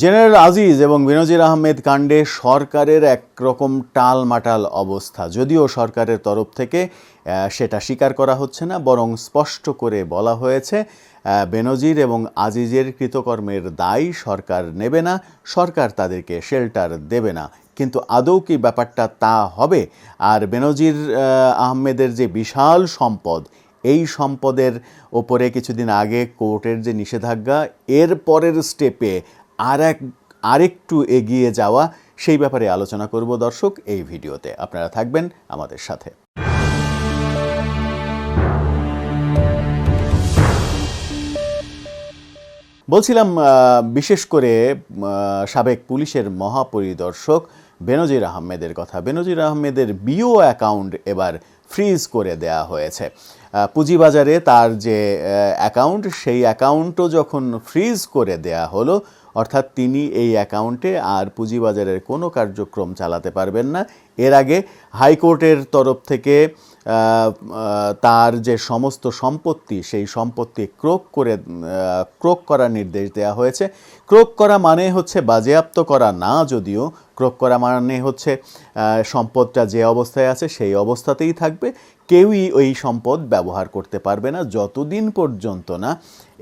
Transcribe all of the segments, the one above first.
General Aziz এবং বেনজির আহমেদ কাণ্ডে সরকারের একরকম টালমাটাল অবস্থা। যদিও সরকারের তরফ থেকে সেটা স্বীকার করা হচ্ছে না, বরং স্পষ্ট করে বলা হয়েছে বেনজির এবং আজিজের কৃতকর্মের দায় সরকার নেবে না, সরকার তাদেরকে শেল্টার দেবে না। কিন্তু আদৌ কি ব্যাপারটা তা হবে? আর বেনজির আহমেদের যে বিশাল সম্পদ, এই সম্পদের ওপরে কিছুদিন আগে কোর্টের যে নিষেধাজ্ঞা, এর পরের স্টেপে আর এক আরেকটু এগিয়ে যাওয়া, সেই ব্যাপারে আলোচনা করব দর্শক এই ভিডিওতে। আপনারা থাকবেন আমাদের সাথে। বলছিলাম বিশেষ করে সাবেক পুলিশের মহাপরিদর্শক বেনজির আহমেদের কথা। বেনজির আহমেদের বিও অ্যাকাউন্ট এবার ফ্রিজ করে দেয়া হয়েছে। পুঁজিবাজারে তার যে অ্যাকাউন্ট, সেই অ্যাকাউন্টও যখন ফ্রিজ করে দেয়া হলো অর্থাৎ তিনি এই অ্যাকাউন্টে আর পুঁজিবাজারের কোনো কার্যক্রম চালাতে পারবেন না। এর আগে হাইকোর্টের তরফ থেকে তার যে সমস্ত সম্পত্তি, সেই সম্পত্তি ক্রোক করে ক্রোক করার নির্দেশ দেওয়া হয়েছে। ক্রোক করা মানে হচ্ছে বাজেয়াপ্ত করা, না যদিও ক্রোক করা মানে হচ্ছে সম্পদটা যে অবস্থায় আছে সেই অবস্থাতেই থাকবে। কেউই ওই সম্পদ ব্যবহার করতে পারবে না, যতদিন পর্যন্ত না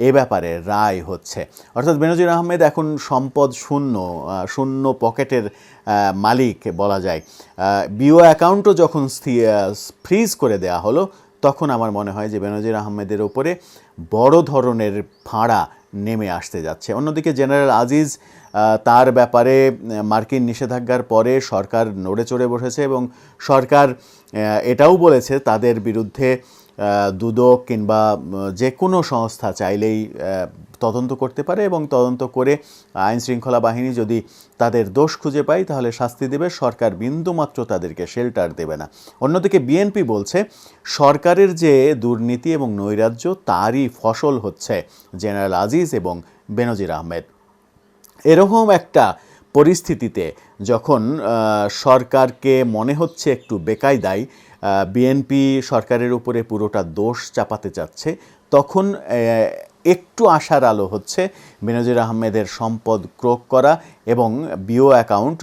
এ ব্যাপারে রায় হচ্ছে। অর্থাৎ বেনজির আহমেদ এখন সম্পদ শূন্য শূন্য পকেটের মালিক বলা যায়। বিও অ্যাকাউন্টও যখন ফ্রিজ করে দেয়া হলো, তখন আমার মনে হয় যে বেনজির আহমেদের ওপরে বড় ধরনের ফাঁড়া নেমে আসতে যাচ্ছে। অন্যদিকে জেনারেল আজিজ তার ব্যাপারে মার্কিন নিষেধাজ্ঞার পরে সরকার নড়ে চড়ে বসেছে এবং সরকার এটাও বলেছে তাদের বিরুদ্ধে দুদক কিংবা যে কোনো সংস্থা চাইলেই তদন্ত করতে পারে এবং তদন্ত করে আইন শৃঙ্খলা বাহিনী যদি তাদের দোষ খুঁজে পায়, তাহলে শাস্তি দেবে। সরকার বিন্দুমাত্র তাদেরকে শেল্টার দেবে না। অন্যদিকে বিএনপি বলছে, সরকারের যে দুর্নীতি এবং নৈরাজ্য, তারই ফসল হচ্ছে জেনারেল আজিজ এবং বেনজির আহমেদ। এরকম একটা পরিস্থিতিতে যখন সরকারকে মনে হচ্ছে একটু বেকায়দায় বিএনপি সরকারের উপরে পুরোটা দোষ চাপাতে চাচ্ছে তখন একটু আশার আলো হচ্ছে। বেনজির আহমেদের সম্পদ ক্রোক করা এবং বিও অ্যাকাউন্ট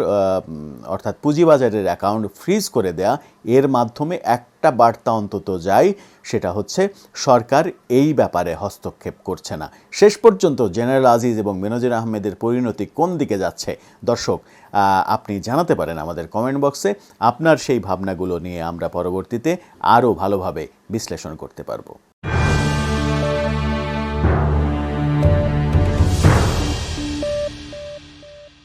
অর্থাৎ পুঁজিবাজারের অ্যাকাউন্ট ফ্রিজ করে দেয়া, এর মাধ্যমে একটা বার্তা অন্তত যায়, সেটা হচ্ছে সরকার এই ব্যাপারে হস্তক্ষেপ করছে না। শেষ পর্যন্ত জেনারেল আজিজ এবং বেনজির আহমেদের পরিণতি কোন দিকে যাচ্ছে? দর্শক আপনি জানাতে পারেন আমাদের কমেন্ট বক্সে। আপনার সেই ভাবনাগুলো নিয়ে আমরা পরবর্তীতে আরও ভালোভাবে বিশ্লেষণ করতে পারব।